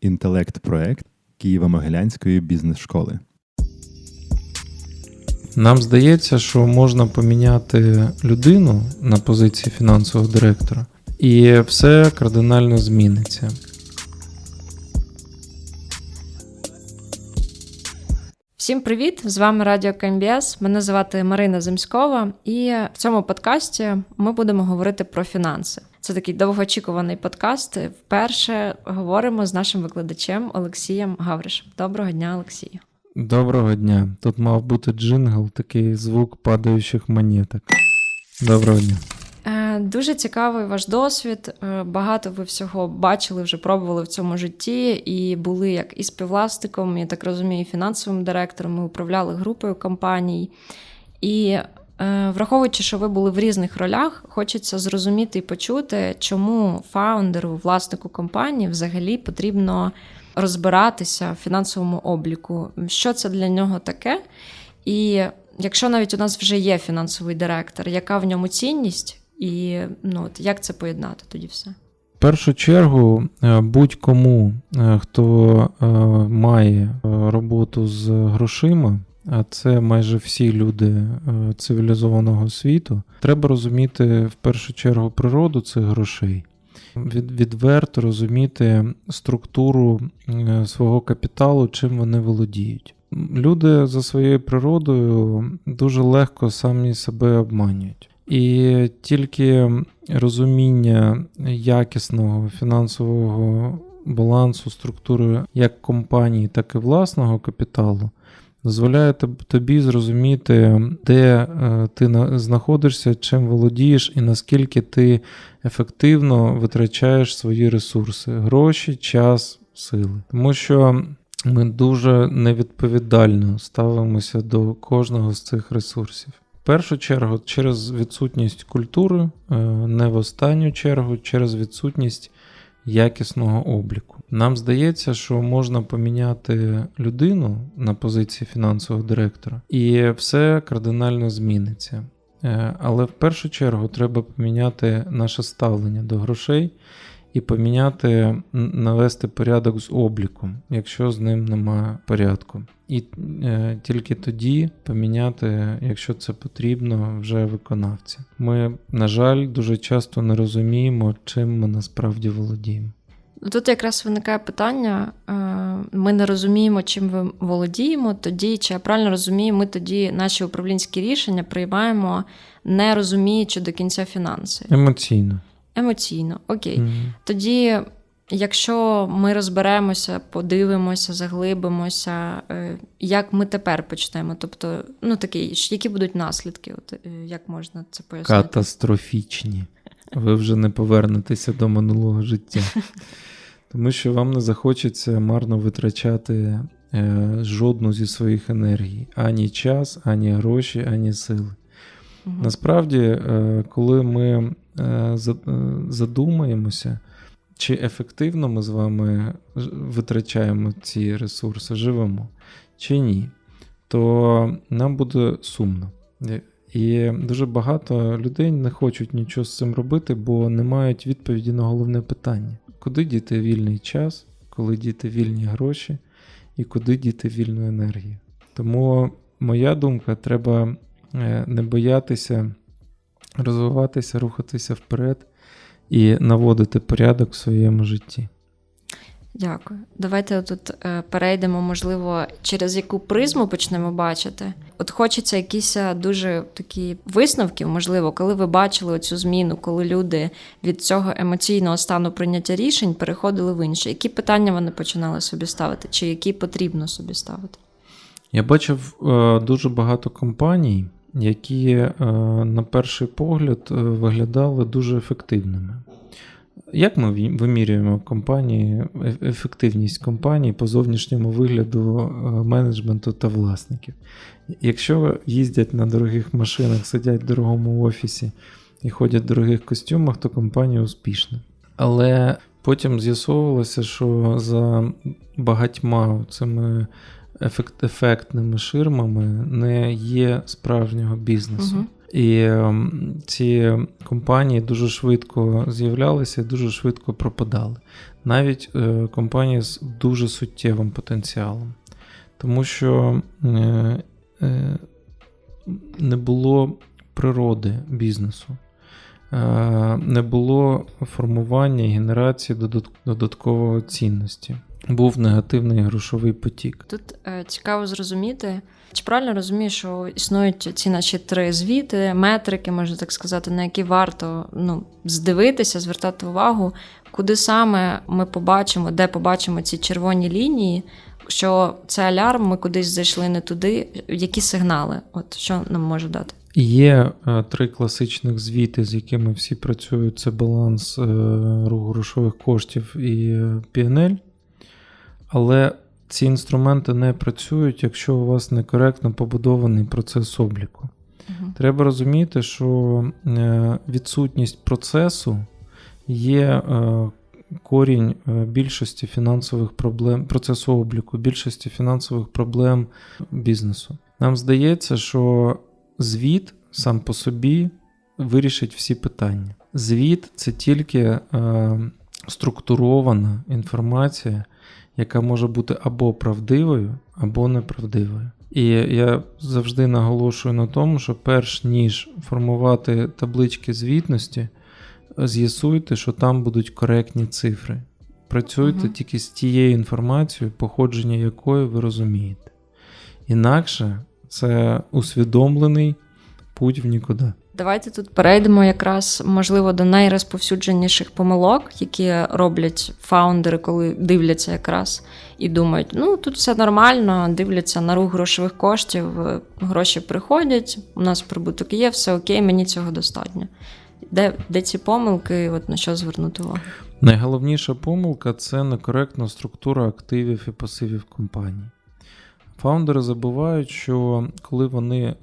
інтелект-проект Києво-Могилянської бізнес-школи. Нам здається, що можна поміняти людину на позиції фінансового директора, і все кардинально зміниться. Всім привіт! З вами Радіо КМБС. Мене звати Марина Земськова, і в цьому подкасті ми будемо говорити про фінанси. Це такий довгоочікуваний подкаст. Вперше говоримо з нашим викладачем Олексієм Гавришем. Доброго дня, Олексію. Доброго дня. Тут мав бути джингл, такий звук падаючих монеток. Доброго дня. Е, Дуже цікавий ваш досвід. Е, Багато ви всього бачили, вже пробували в цьому житті, і були як і співвласником, я так розумію, і фінансовим директором. Ми управляли групою компаній. І враховуючи, що ви були в різних ролях, хочеться зрозуміти і почути, чому фаундеру, власнику компанії взагалі потрібно розбиратися в фінансовому обліку. Що це для нього таке? І якщо навіть у нас вже є фінансовий директор, яка в ньому цінність, і ну, от як це поєднати тоді все? В першу чергу, е, будь-кому, е, хто е, має е, роботу з грошима, а це майже всі люди е, цивілізованого світу, треба розуміти в першу чергу природу цих грошей. Від, відверто розуміти структуру е, свого капіталу, чим вони володіють. Люди за своєю природою дуже легко самі себе обманюють. І тільки розуміння якісного фінансового балансу, структури як компанії, так і власного капіталу дозволяє тобі зрозуміти, де е, ти знаходишся, чим володієш, і наскільки ти ефективно витрачаєш свої ресурси: гроші, час, сили. Тому що ми дуже невідповідально ставимося до кожного з цих ресурсів. В першу чергу, через відсутність культури, е, не в останню чергу, через відсутність якісного обліку. Нам здається, що можна поміняти людину на позиції фінансового директора, і все кардинально зміниться. Е, Але в першу чергу треба поміняти наше ставлення до грошей і поміняти, навести порядок з обліком, якщо з ним немає порядку. І е, тільки тоді поміняти, якщо це потрібно, вже виконавця. Ми, на жаль, дуже часто не розуміємо, чим ми насправді володіємо. Тут якраз виникає питання: е, ми не розуміємо, чим ми володіємо, тоді, чи я правильно розумію, ми тоді наші управлінські рішення приймаємо, не розуміючи до кінця фінанси. Емоційно. Емоційно, окей. Мгм. Тоді, якщо ми розберемося, подивимося, заглибимося, е, як ми тепер почнемо? Тобто, ну такі, які будуть наслідки? От, е, як можна це пояснити? Катастрофічні. Ви вже не повернетеся до минулого життя. Тому що вам не захочеться марно витрачати е, жодну зі своїх енергій: ані час, ані гроші, ані сили. Мгм. Насправді, е, коли ми е, е, задумаємося, чи ефективно ми з вами витрачаємо ці ресурси, живемо, чи ні, то нам буде сумно. І дуже багато людей не хочуть нічого з цим робити, бо не мають відповіді на головне питання: куди діти вільний час, коли діти вільні гроші, і куди діти вільну енергію. Тому моя думка, треба е, не боятися розвиватися, рухатися вперед і наводити порядок в своєму житті. Дякую. Давайте тут е, перейдемо, можливо, через яку призму почнемо бачити. От хочеться якісь е, дуже такі висновки, можливо, коли ви бачили оцю зміну, коли люди від цього емоційного стану прийняття рішень переходили в інше. Які питання вони починали собі ставити, чи які потрібно собі ставити? Я бачив е, дуже багато компаній, які на перший погляд виглядали дуже ефективними. Як ми вимірюємо компанії, е- ефективність компанії по зовнішньому вигляду е, менеджменту та власників? Якщо їздять на дорогих машинах, сидять в дорогому офісі і ходять в дорогих костюмах, то компанія успішна. Але потім з'ясовувалося, що за багатьма цими ефект, ефектними ширмами не є справжнього бізнесу. Мгм. І ем, ці компанії дуже швидко з'являлися і дуже швидко пропадали. навіть е, компанії з дуже суттєвим потенціалом. Тому що е, е, не було природи бізнесу, не було формування і генерації додат- додаткової цінності. Був негативний грошовий потік. Тут е, цікаво зрозуміти, чи правильно розумію, що існують ці наші три звіти, метрики, можна так сказати, на які варто ну, здивитися, звертати увагу, куди саме ми побачимо, де побачимо ці червоні лінії, що це алярм, ми кудись зайшли не туди. Які сигнали? От що нам може дати? Є е, три класичних звіти, з якими всі працюють: це баланс е, руху грошових коштів і е, PNL. Але ці інструменти не працюють, якщо у вас некоректно побудований процес обліку. Угу. Треба розуміти, що е, відсутність процесу є е, корінь е, більшості фінансових проблем, процесу обліку, більшості фінансових проблем бізнесу. Нам здається, що звіт сам по собі вирішить всі питання. Звіт це тільки е, структурована інформація, яка може бути або правдивою, або неправдивою. І я завжди наголошую на тому, що перш ніж формувати таблички звітності, з'ясуйте, що там будуть коректні цифри. Працюйте Мгм. тільки з тією інформацією, походження якої ви розумієте. Інакше це усвідомлений путь в нікуди. Давайте тут перейдемо якраз, можливо, до найрозповсюдженіших помилок, які роблять фаундери, коли дивляться якраз і думають, ну тут все нормально, дивляться на рух грошових коштів, гроші приходять, у нас прибуток є, все окей, мені цього достатньо. Де, де ці помилки, от на що звернути увагу? Найголовніша помилка це некоректна структура активів і пасивів компанії. Фаундери забувають, що коли вони е,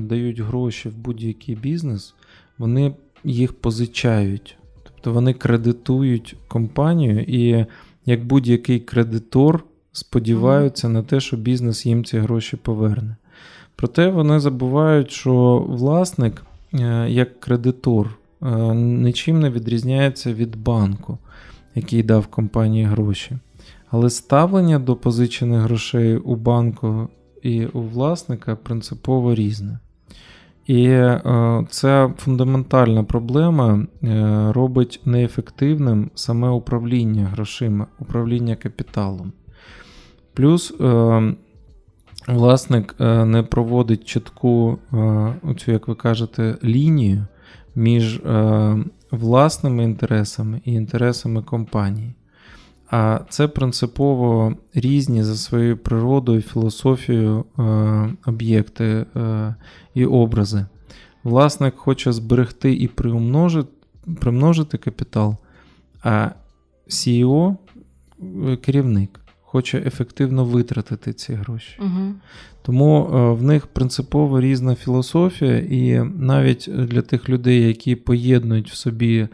дають гроші в будь-який бізнес, вони їх позичають. Тобто вони кредитують компанію і як будь-який кредитор сподіваються на те, що бізнес їм ці гроші поверне. Проте вони забувають, що власник, е, як кредитор, е, нічим не відрізняється від банку, який дав компанії гроші. Але ставлення до позичених грошей у банку і у власника принципово різне. І е, ця фундаментальна проблема е, робить неефективним саме управління грошима, управління капіталом. Плюс е, власник не проводить чітку, оцю, як ви кажете, лінію між власними інтересами і інтересами компанії. А це принципово різні за своєю природою, філософією е, об'єкти е, і образи. Власник хоче зберегти і приумножити, примножити капітал, а CEO, е, керівник, хоче ефективно витратити ці гроші. Угу. Тому в них принципово різна філософія, і навіть для тих людей, які поєднують в собі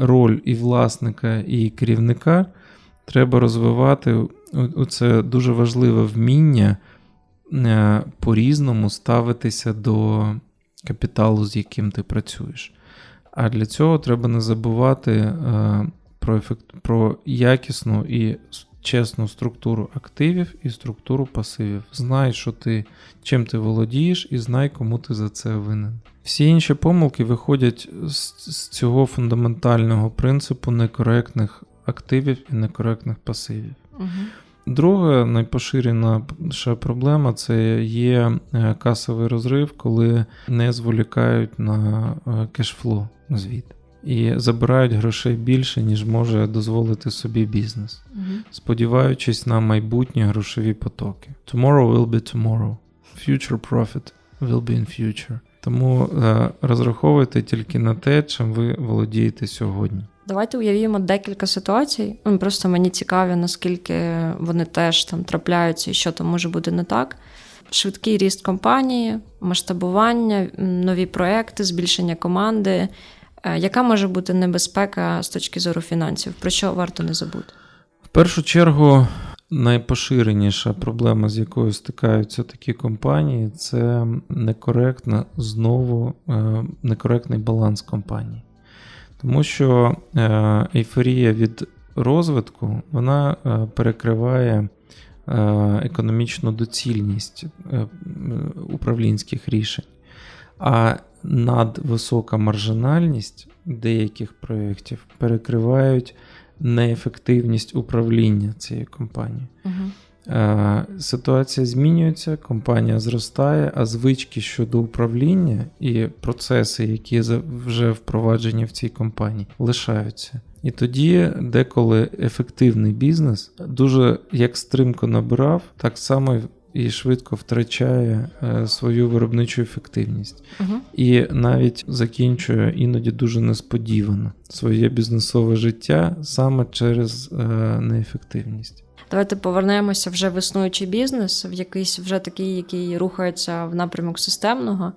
роль і власника, і керівника, треба розвивати це дуже важливе вміння е, по-різному ставитися до капіталу, з яким ти працюєш. А для цього треба не забувати е, про, ефект, про якісну і чесну структуру активів і структуру пасивів. Знай, що ти, чим ти володієш, і знай, кому ти за це винен. Всі інші помилки виходять з, з цього фундаментального принципу некоректних активів і некоректних пасивів. Угу. Друга найпоширеніша проблема це є е, касовий розрив, коли не зволікають на е, кешфло звіт. І забирають грошей більше, ніж може дозволити собі бізнес, Угу. сподіваючись на майбутні грошові потоки. Tomorrow will be tomorrow. Future profit will be in future. Тому е, розраховуйте тільки на те, чим ви володієте сьогодні. Давайте уявімо декілька ситуацій. Ну, Просто мені цікаві, наскільки вони теж там трапляються і що там може бути не так. Швидкий ріст компанії, масштабування, нові проекти, збільшення команди. Е, Яка може бути небезпека з точки зору фінансів? Про що варто не забути? В першу чергу, найпоширеніша проблема, з якою стикаються такі компанії, це некоректна знову е, некоректний баланс компанії. Тому що е, ейфорія від розвитку вона е, перекриває е, економічну доцільність управлінських рішень. А надвисока маржинальність деяких проєктів перекривають неефективність управління цією компанією. Угу. Е, Ситуація змінюється, компанія зростає, а звички щодо управління і процеси, які вже впроваджені в цій компанії, лишаються. І тоді деколи ефективний бізнес дуже як стрімко набирав, так само і швидко втрачає е, свою виробничу ефективність. Угу. І навіть закінчує іноді дуже несподівано своє бізнесове життя саме через е, неефективність. Давайте повернемося вже в існуючий бізнес, в якийсь вже такий, який рухається в напрямок системного.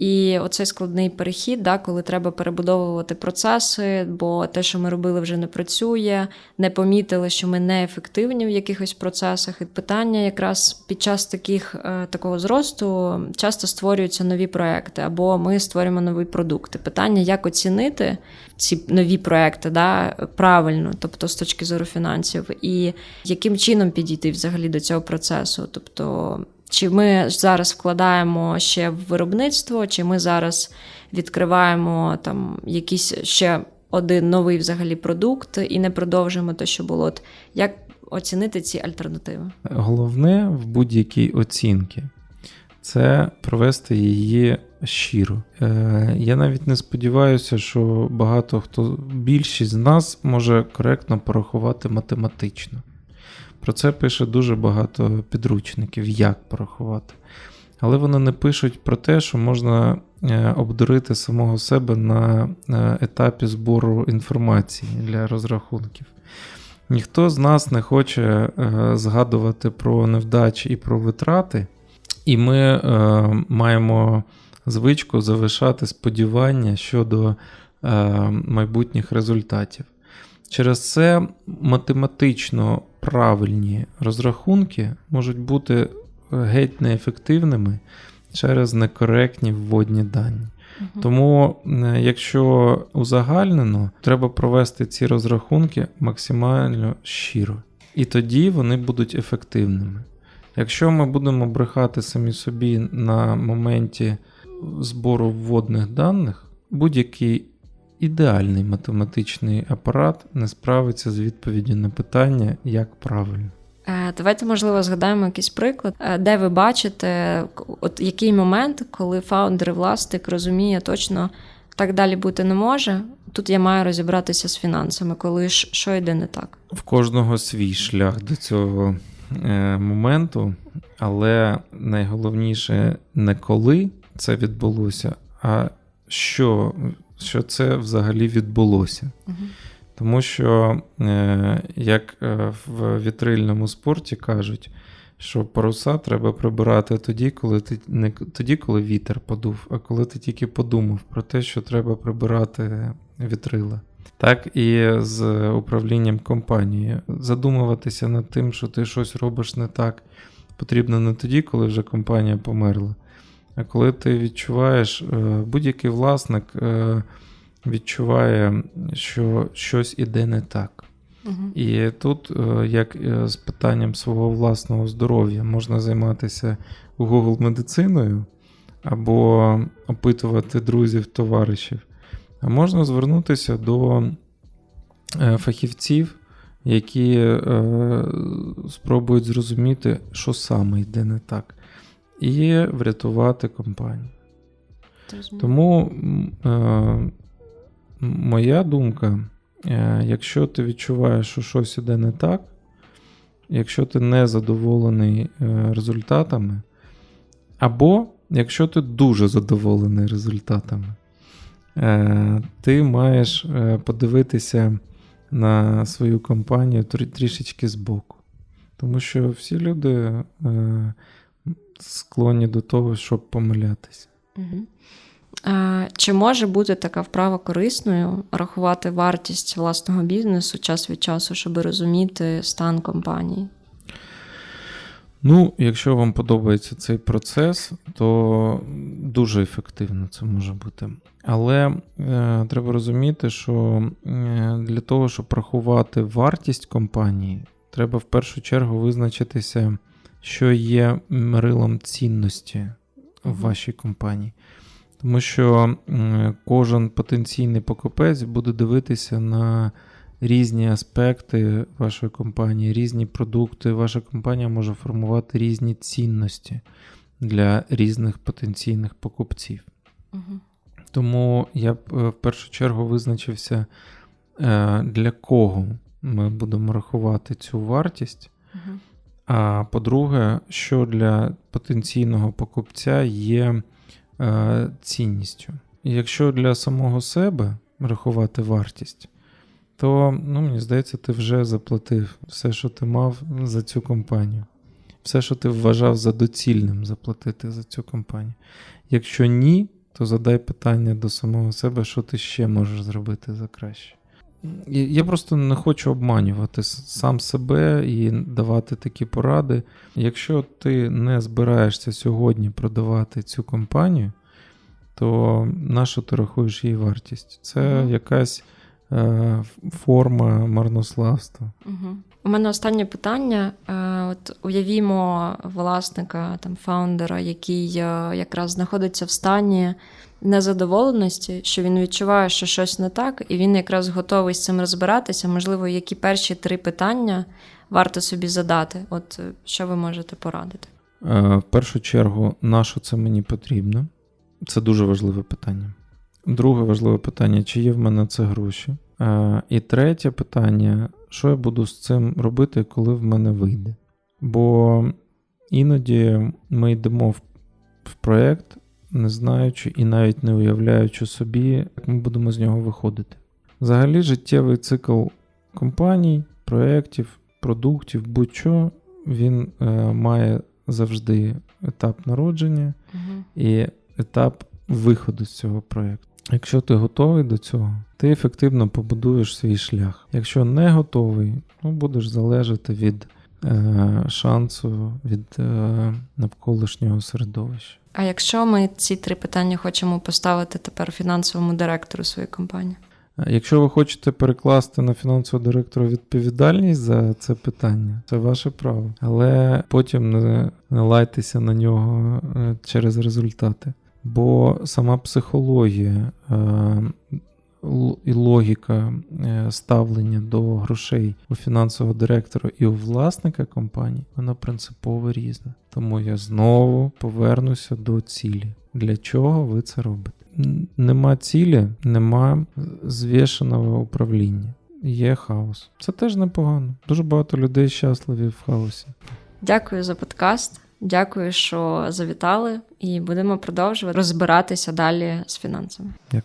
І оцей складний перехід, да, коли треба перебудовувати процеси, бо те, що ми робили, вже не працює, не помітили, що ми неефективні в якихось процесах. І питання якраз під час таких, е, такого зросту часто створюються нові проекти, або ми створюємо нові продукти. Питання, як оцінити ці нові проекти да, правильно, тобто з точки зору фінансів, і яким чином підійти взагалі до цього процесу. Тобто, чи ми зараз вкладаємо ще в виробництво, чи ми зараз відкриваємо там якийсь ще один новий взагалі продукт і не продовжуємо те, що було. От як оцінити ці альтернативи? Головне в будь-якій оцінці це провести її щиро. Е, Я навіть не сподіваюся, що багато хто, більшість з нас може коректно порахувати математично. Про це пише дуже багато підручників, як порахувати. Але вони не пишуть про те, що можна е, обдурити самого себе на е, етапі збору інформації для розрахунків. Ніхто з нас не хоче е, згадувати про невдачі і про витрати, і ми маємо звичку залишати сподівання щодо майбутніх результатів. Через це математично правильні розрахунки можуть бути геть неефективними через некоректні вводні дані. Тому, е, якщо узагальнено, треба провести ці розрахунки максимально щиро. І тоді вони будуть ефективними. Якщо ми будемо брехати самі собі на моменті збору вводних даних, будь-який ідеальний математичний апарат не справиться з відповіддю на питання, як правильно. Е, Давайте, можливо, згадаємо якийсь приклад, е, де ви бачите, от який момент, коли фаундер і власник розуміє точно, так далі бути не може. Тут я маю розібратися з фінансами, коли ж що йде не так. В кожного свій шлях до цього е, моменту, але найголовніше не коли це відбулося, а що, що це взагалі відбулося. Тому що, е, як е, в вітрильному спорті кажуть, що паруса треба прибирати тоді, коли ти не тоді, коли вітер подув, а коли ти тільки подумав про те, що треба прибирати вітрила. Так і з управлінням компанією. Задумуватися над тим, що ти щось робиш не так, потрібно не тоді, коли вже компанія померла. Коли ти відчуваєш, е, будь-який власник е, відчуває, що щось іде не так. Угу. І тут, е, як з питанням свого власного здоров'я, можна займатися Google медициною або опитувати друзів, товаришів, а можна звернутися до фахівців, які спробують зрозуміти, що саме йде не так, і врятувати компанію. Тому е, моя думка, е, якщо ти відчуваєш, що щось іде не так, якщо ти не задоволений е, результатами, або якщо ти дуже задоволений результатами, е, ти маєш е, подивитися на свою компанію трішечки збоку. Тому що всі люди е, склонні до того, щоб помилятися. Угу. Чи може бути така вправа корисною рахувати вартість власного бізнесу час від часу, щоб розуміти стан компанії? Ну, якщо вам подобається цей процес, то дуже ефективно це може бути. Але е, треба розуміти, що е, для того, щоб рахувати вартість компанії, треба в першу чергу визначитися, що є мерилом цінності в вашій компанії. Тому що кожен потенційний покупець буде дивитися на різні аспекти вашої компанії, різні продукти. Ваша компанія може формувати різні цінності для різних потенційних покупців. Угу. Тому я б е, в першу чергу визначився, е, для кого ми будемо рахувати цю вартість. Угу. А по-друге, що для потенційного покупця є е, цінністю. Якщо для самого себе рахувати вартість, то ну, мені здається, ти вже заплатив все, що ти мав за цю компанію. Все, що ти вважав за доцільним заплатити за цю компанію. Якщо ні, то задай питання до самого себе, що ти ще можеш зробити за краще. Я просто не хочу обманювати сам себе і давати такі поради. Якщо ти не збираєшся сьогодні продавати цю компанію, то на що ти рахуєш її вартість? Це Мгм. якась е, форма марнославства. Угу. У мене останнє питання. Е, От уявімо власника, там фаундера, який е, якраз знаходиться в стані незадоволеності, що він відчуває, що щось не так, і він якраз готовий з цим розбиратися. Можливо, які перші три питання варто собі задати. От е, що ви можете порадити? Е, В першу чергу, на що це мені потрібно? Це дуже важливе питання. Друге важливе питання: чи є в мене це гроші? Е, І третє питання: що я буду з цим робити, коли в мене вийде? Бо іноді ми йдемо в, в проєкт, не знаючи і навіть не уявляючи собі, як ми будемо з нього виходити. Взагалі, життєвий цикл компаній, проєктів, продуктів, будь-що, він е, має завжди етап народження Угу. і етап виходу з цього проєкту. Якщо ти готовий до цього, ти ефективно побудуєш свій шлях. Якщо не готовий, ну будеш залежати від е, шансу, від е, навколишнього середовища. А якщо ми ці три питання хочемо поставити тепер фінансовому директору своєї компанії? Якщо ви хочете перекласти на фінансового директора відповідальність за це питання, це ваше право. Але потім не, не лайтеся на нього е, через результати. Бо сама психологія е, і логіка е, ставлення до грошей у фінансового директора і у власника компанії, вона принципово різна. Тому я знову повернуся до цілі. Для чого ви це робите? Нема цілі, нема звішеного управління. Є хаос. Це теж непогано. Дуже багато людей щасливі в хаосі. Дякую за подкаст. Дякую, що завітали, і будемо продовжувати розбиратися далі з фінансами. Як?